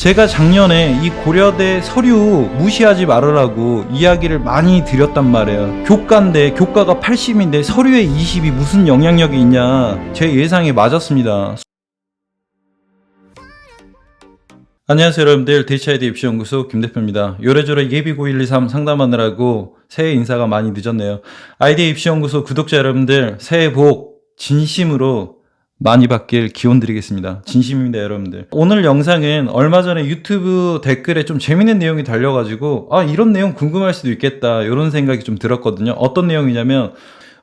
제가 작년에 이 고려대 서류 무시하지 말으라고 이야기를 많이 드렸단 말이에요. 교과인데 교과가 80인데 서류에 20이 무슨 영향력이 있냐. 제 예상이 맞았습니다. 안녕하세요 여러분들 데이차이드 입시연구소 김대표입니다. 요래조래 예비고 1, 2, 3 상담하느라고 새해 인사가 많이 늦었네요. 아이디 입시연구소 구독자 여러분들 새해 복 진심으로 많이 받길 기원 드리겠습니다. 진심입니다, 여러분들. 오늘 영상은 얼마 전에 유튜브 댓글에 좀 재밌는 내용이 달려가지고, 아, 이런 내용 궁금할 수도 있겠다, 이런 생각이 좀 들었거든요. 어떤 내용이냐면,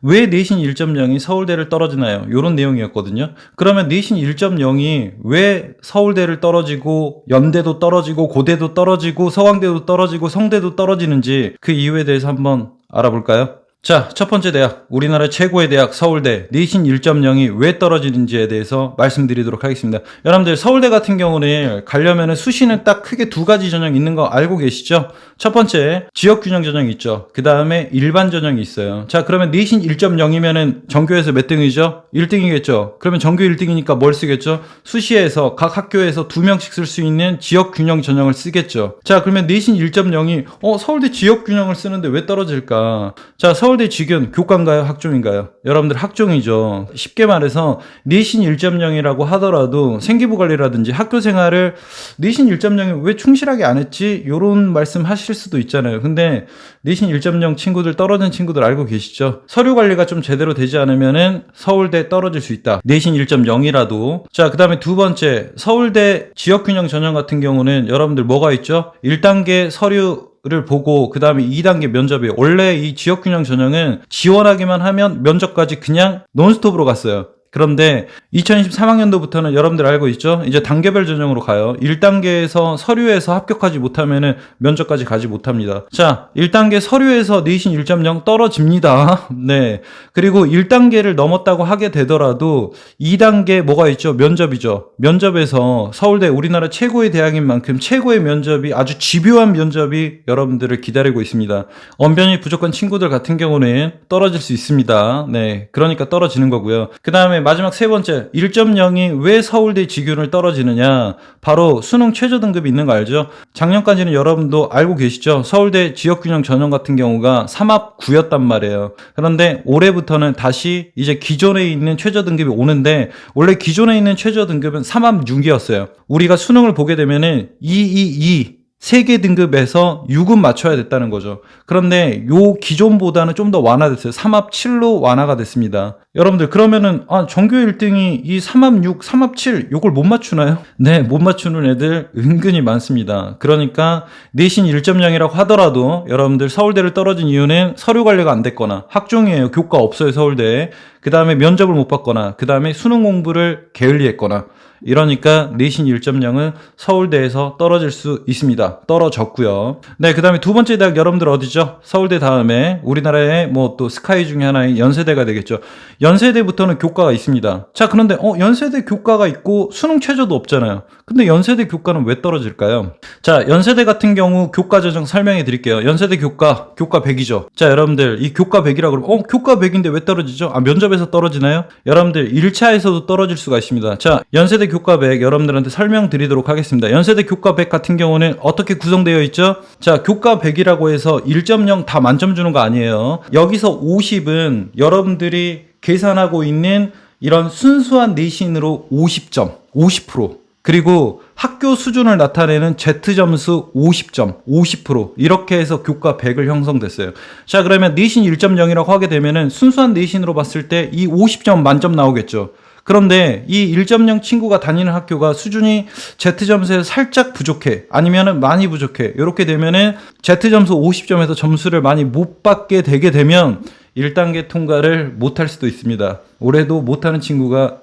왜 내신 1.0이 서울대를 떨어지나요? 이런 내용이었거든요. 그러면 내신 1.0이 왜 서울대를 떨어지고, 연대도 떨어지고, 고대도 떨어지고, 서강대도 떨어지고, 성대도 떨어지는지 그 이유에 대해서 한번 알아볼까요? 자, 첫 번째 대학, 우리나라 최고의 대학 서울대 내신 1.0이 왜 떨어지는지에 대해서 말씀드리도록 하겠습니다. 여러분들 서울대 같은 경우는 가려면 수시는 딱 크게 두 가지 전형 있는 거 알고 계시죠? 첫 번째 지역 균형 전형이 있죠. 그 다음에 일반 전형이 있어요. 자, 그러면 내신 1.0이면은 전교에서 몇 등이죠? 1등이겠죠. 그러면 전교 1등이니까 뭘 쓰겠죠? 수시에서 각 학교에서 두 명씩 쓸 수 있는 지역 균형 전형을 쓰겠죠. 자, 그러면 내신 1.0이 어 서울대 지역 균형을 쓰는데 왜 떨어질까? 자, 서울 대 지균 교과인가요? 학종인가요? 여러분들 학종이죠. 쉽게 말해서 내신 1.0이라고 하더라도 생기부 관리라든지 학교 생활을 내신 1.0이 왜 충실하게 안 했지? 요런 말씀 하실 수도 있잖아요. 근데 내신 1.0 친구들 떨어진 친구들 알고 계시죠? 서류 관리가 좀 제대로 되지 않으면은 서울대 떨어질 수 있다. 내신 1.0이라도. 자, 그 다음에 두 번째, 서울대 지역 균형 전형 같은 경우는 여러분들 뭐가 있죠? 1단계 서류 를 보고 그 다음에 2단계 면접이에요. 원래 이 지역균형 전형은 지원하기만 하면 면접까지 그냥 논스톱으로 갔어요. 그런데 2023학년도부터는 여러분들 알고 있죠? 이제 단계별 전형으로 가요. 1단계에서 서류에서 합격하지 못하면은 면접까지 가지 못합니다. 자, 1단계 서류에서 내신 1.0 떨어집니다. 네. 그리고 1단계를 넘었다고 하게 되더라도 2단계 뭐가 있죠? 면접이죠. 면접에서 서울대 우리나라 최고의 대학인 만큼 최고의 면접이 아주 집요한 면접이 여러분들을 기다리고 있습니다. 언변이 부족한 친구들 같은 경우는 떨어질 수 있습니다. 네. 그러니까 떨어지는 거고요. 그 다음에 마지막 세 번째, 1.0이 왜 서울대 지균을 떨어지느냐? 바로 수능 최저 등급이 있는 거 알죠? 작년까지는 여러분도 알고 계시죠? 서울대 지역균형 전형 같은 경우가 3합 9였단 말이에요. 그런데 올해부터는 다시 이제 기존에 있는 최저 등급이 오는데 원래 기존에 있는 최저 등급은 3합 6이었어요. 우리가 수능을 보게 되면은 222 세개 등급에서 6은 맞춰야 됐다는 거죠. 그런데 요 기존보다는 좀 더 완화됐어요. 3합 7로 완화가 됐습니다. 여러분들 그러면은 아 전교 1등이 이 3합 6, 3합 7 요걸 못 맞추나요? 네, 못 맞추는 애들 은근히 많습니다. 그러니까 내신 1.0이라고 하더라도 여러분들 서울대를 떨어진 이유는 서류 관리가 안 됐거나 학종이에요. 교과 없어요, 서울대에. 그다음에 면접을 못 봤거나 그다음에 수능 공부를 게을리했거나 이러니까 내신 1.0은 서울대에서 떨어질 수 있습니다. 떨어졌고요. 네, 그 다음에 두 번째 대학 여러분들 어디죠? 서울대 다음에 우리나라의 뭐 또 스카이 중에 하나인 연세대가 되겠죠. 연세대부터는 교과가 있습니다. 자, 그런데 어 연세대 교과가 있고 수능 최저도 없잖아요. 근데 연세대 교과는 왜 떨어질까요? 자, 연세대 같은 경우 교과 조정 설명해 드릴게요. 연세대 교과, 교과 100이죠. 자, 여러분들 이 교과 100이라 그러면 어 교과 100인데 왜 떨어지죠? 아, 면접에서 떨어지나요? 여러분들 1차에서도 떨어질 수가 있습니다. 자, 연세대 교과 100 여러분들한테 설명드리도록 하겠습니다. 연세대 교과 100 같은 경우는 어떻게 구성되어 있죠? 자, 교과 100이라고 해서 1.0 다 만점 주는 거 아니에요. 여기서 50은 여러분들이 계산하고 있는 이런 순수한 내신으로 50점, 50%. 그리고 학교 수준을 나타내는 Z 점수 50점, 50% 이렇게 해서 교과 100을 형성됐어요. 자, 그러면 내신 1.0이라고 하게 되면은 순수한 내신으로 봤을 때 이 50점 만점 나오겠죠. 그런데 이 1.0 친구가 다니는 학교가 수준이 Z점수에 살짝 부족해. 아니면은 많이 부족해. 이렇게 되면은 Z점수 50점에서 점수를 많이 못 받게 되게 되면 1단계 통과를 못할 수도 있습니다. 올해도 못하는 친구가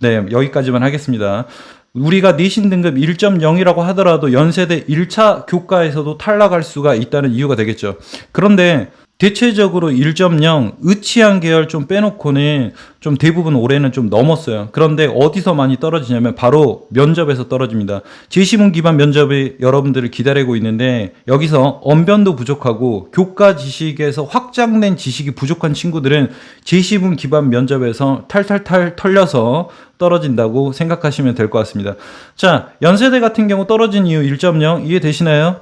네, 여기까지만 하겠습니다. 우리가 내신 등급 1.0이라고 하더라도 연세대 1차 교과에서도 탈락할 수가 있다는 이유가 되겠죠. 그런데 대체적으로 1.0 의치한 계열 좀 빼놓고는 좀 대부분 올해는 좀 넘었어요. 그런데 어디서 많이 떨어지냐면 바로 면접에서 떨어집니다. 제시문 기반 면접이 여러분들을 기다리고 있는데 여기서 언변도 부족하고 교과 지식에서 확장된 지식이 부족한 친구들은 제시문 기반 면접에서 탈탈탈 털려서 떨어진다고 생각하시면 될 것 같습니다. 자, 연세대 같은 경우 떨어진 이유 1.0 이해되시나요?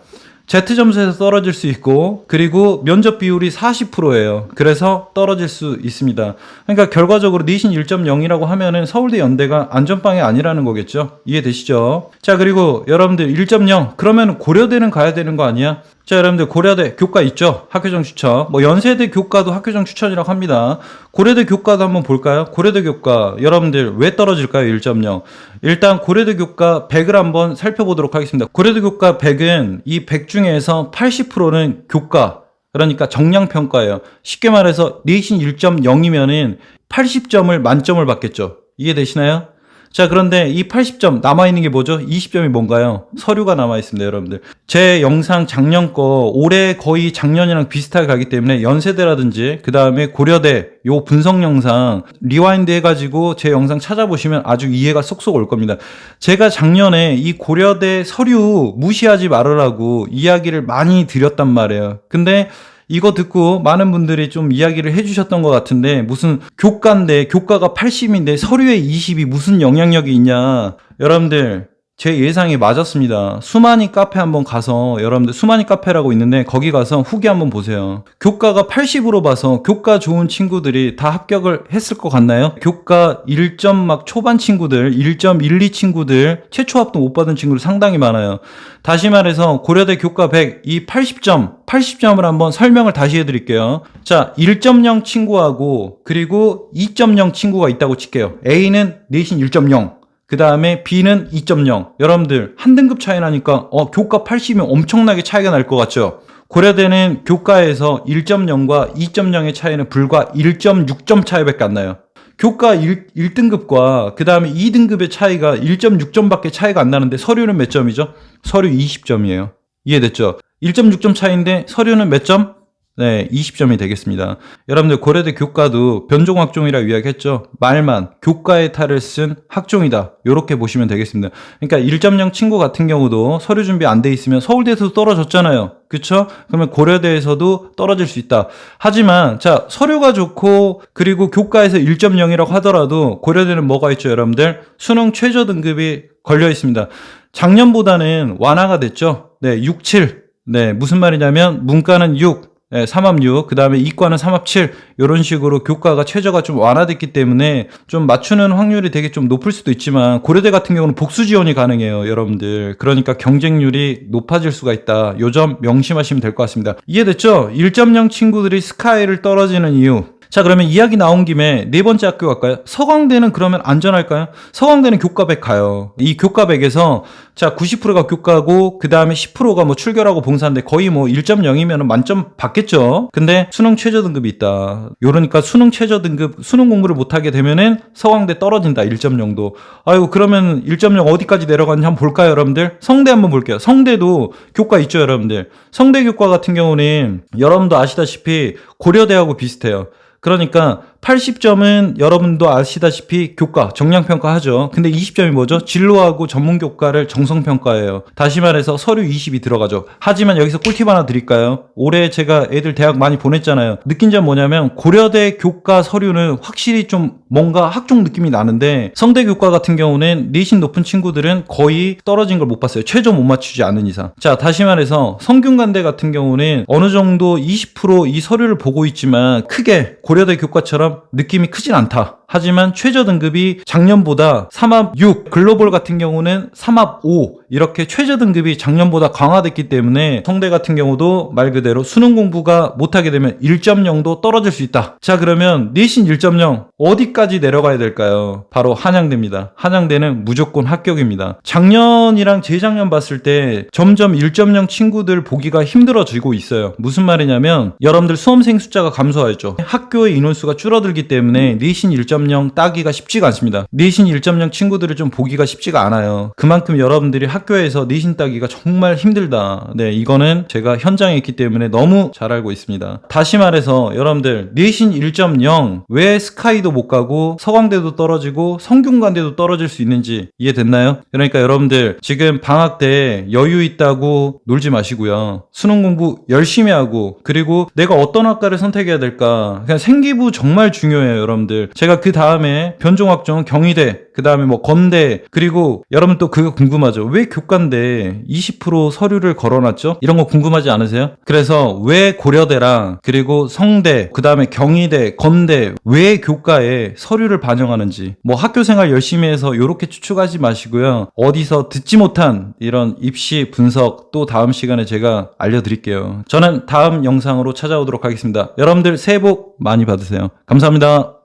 Z 점수에서 떨어질 수 있고 그리고 면접 비율이 40%예요. 그래서 떨어질 수 있습니다. 그러니까 결과적으로 니신 1.0이라고 하면은 서울대 연대가 안전빵이 아니라는 거겠죠. 이해되시죠? 자, 그리고 여러분들 1.0 그러면 고려대는 가야 되는 거 아니야? 자, 여러분들 고려대 교과 있죠? 학교정 추천. 뭐 연세대 교과도 학교정 추천이라고 합니다. 고려대 교과도 한번 볼까요? 고려대 교과 여러분들 왜 떨어질까요? 1.0. 일단 고려대 교과 100을 한번 살펴보도록 하겠습니다. 고려대 교과 100은 이 100 중에서 80%는 교과 그러니까 정량 평가예요. 쉽게 말해서 내신 1.0이면은 80점을 만점을 받겠죠. 이해되시나요? 자, 그런데 이 80점 남아있는 게 뭐죠? 20점이 뭔가요? 서류가 남아있습니다, 여러분들. 제 영상 작년 거, 올해 거의 작년이랑 비슷하게 가기 때문에 연세대라든지, 그 다음에 고려대, 요 분석 영상, 리와인드 해가지고 제 영상 찾아보시면 아주 이해가 쏙쏙 올 겁니다. 제가 작년에 이 고려대 서류 무시하지 말으라고 이야기를 많이 드렸단 말이에요. 근데 이거 듣고 많은 분들이 좀 이야기를 해주셨던 것 같은데 무슨 교과인데 교과가 80인데 서류에 20이 무슨 영향력이 있냐. 여러분들 제 예상이 맞았습니다. 수만이 카페 한번 가서 여러분들 수만이 카페라고 있는데 거기 가서 후기 한번 보세요. 교과가 80으로 봐서 교과 좋은 친구들이 다 합격을 했을 것 같나요? 교과 1점 막 초반 친구들, 1.12 친구들, 최초 합도 못 받은 친구들 상당히 많아요. 다시 말해서 고려대 교과 100, 이 80점, 80점을 한번 설명을 다시 해드릴게요. 자, 1.0 친구하고 그리고 2.0 친구가 있다고 칠게요. A는 내신 1.0. 그 다음에 B는 2.0. 여러분들, 한 등급 차이 나니까, 어, 교과 80이면 엄청나게 차이가 날 것 같죠? 고려대는 교과에서 1.0과 2.0의 차이는 불과 1.6점 차이밖에 안 나요. 교과 1, 1등급과 그 다음에 2등급의 차이가 1.6점밖에 차이가 안 나는데 서류는 몇 점이죠? 서류 20점이에요. 이해됐죠? 1.6점 차이인데 서류는 몇 점? 네, 20점이 되겠습니다. 여러분들 고려대 교과도 변종학종이라 이야기했죠. 말만 교과의 탈을 쓴 학종이다. 이렇게 보시면 되겠습니다. 그러니까 1.0 친구 같은 경우도 서류 준비 안 돼 있으면 서울대에서도 떨어졌잖아요. 그쵸? 그러면 고려대에서도 떨어질 수 있다. 하지만 자 서류가 좋고 그리고 교과에서 1.0이라고 하더라도 고려대는 뭐가 있죠, 여러분들? 수능 최저 등급이 걸려 있습니다. 작년보다는 완화가 됐죠. 네, 6, 7. 네, 무슨 말이냐면 문과는 6, 네, 3합 6, 그 다음에 이과는 3합 7, 이런 식으로 교과가 최저가 좀 완화됐기 때문에 좀 맞추는 확률이 되게 좀 높을 수도 있지만, 고려대 같은 경우는 복수 지원이 가능해요, 여러분들. 그러니까 경쟁률이 높아질 수가 있다. 요 점 명심하시면 될 것 같습니다. 이해됐죠? 1.0 친구들이 스카이를 떨어지는 이유. 자, 그러면 이야기 나온 김에 네 번째 학교 갈까요? 서강대는 그러면 안전할까요? 서강대는 교과 100 가요. 이 교과 100에서 자, 90%가 교과고 그 다음에 10%가 뭐 출결하고 봉사인데 거의 뭐 1.0이면 만점 받겠죠. 근데 수능 최저 등급이 있다. 요러니까 수능 최저 등급 수능 공부를 못 하게 되면은 서강대 떨어진다. 1.0도. 아이고 그러면 1.0 어디까지 내려갔는지 한번 볼까요, 여러분들? 성대 한번 볼게요. 성대도 교과 있죠, 여러분들. 성대 교과 같은 경우는 여러분도 아시다시피 고려대하고 비슷해요. 그러니까 80점은 여러분도 아시다시피 교과, 정량평가 하죠. 근데 20점이 뭐죠? 진로하고 전문교과를 정성평가예요. 다시 말해서 서류 20이 들어가죠. 하지만 여기서 꿀팁 하나 드릴까요? 올해 제가 애들 대학 많이 보냈잖아요. 느낀 점 뭐냐면 고려대 교과 서류는 확실히 좀 뭔가 학종 느낌이 나는데 성대 교과 같은 경우는 내신 높은 친구들은 거의 떨어진 걸 못 봤어요. 최저 못 맞추지 않은 이상. 자, 다시 말해서 성균관대 같은 경우는 어느 정도 20%이 서류를 보고 있지만 크게 고려대 교과처럼 느낌이 크진 않다. 하지만 최저 등급이 작년보다 3합 6, 글로벌 같은 경우는 3합 5 이렇게 최저 등급이 작년보다 강화됐기 때문에 성대 같은 경우도 말 그대로 수능 공부가 못하게 되면 1.0도 떨어질 수 있다. 자 그러면 내신 1.0 어디까지 내려가야 될까요? 바로 한양대입니다. 한양대는 무조건 합격입니다. 작년이랑 재작년 봤을 때 점점 1.0 친구들 보기가 힘들어지고 있어요. 무슨 말이냐면 여러분들 수험생 숫자가 감소하였죠. 학교의 인원수가 줄어들기 때문에 내신 1.0 1.0 따기가 쉽지가 않습니다. 내신 1.0 친구들을 좀 보기가 쉽지가 않아요. 그만큼 여러분들이 학교에서 내신 따기가 정말 힘들다. 네, 이거는 제가 현장에 있기 때문에 너무 잘 알고 있습니다. 다시 말해서 여러분들 내신 1.0 왜 스카이도 못 가고 서강대도 떨어지고 성균관대도 떨어질 수 있는지 이해됐나요? 그러니까 여러분들 지금 방학 때 여유 있다고 놀지 마시고요. 수능 공부 열심히 하고 그리고 내가 어떤 학과를 선택해야 될까? 그냥 생기부 정말 중요해요, 여러분들. 제가 그 다음에 변종학종 경희대 그 다음에 뭐 건대 그리고 여러분 또 그거 궁금하죠? 왜 교과인데 20% 서류를 걸어놨죠? 이런 거 궁금하지 않으세요? 그래서 왜 고려대랑 그리고 성대 그 다음에 경희대 건대 왜 교과에 서류를 반영하는지 뭐 학교생활 열심히 해서 이렇게 추측하지 마시고요. 어디서 듣지 못한 이런 입시 분석 또 다음 시간에 제가 알려드릴게요. 저는 다음 영상으로 찾아오도록 하겠습니다. 여러분들 새해 복 많이 받으세요. 감사합니다.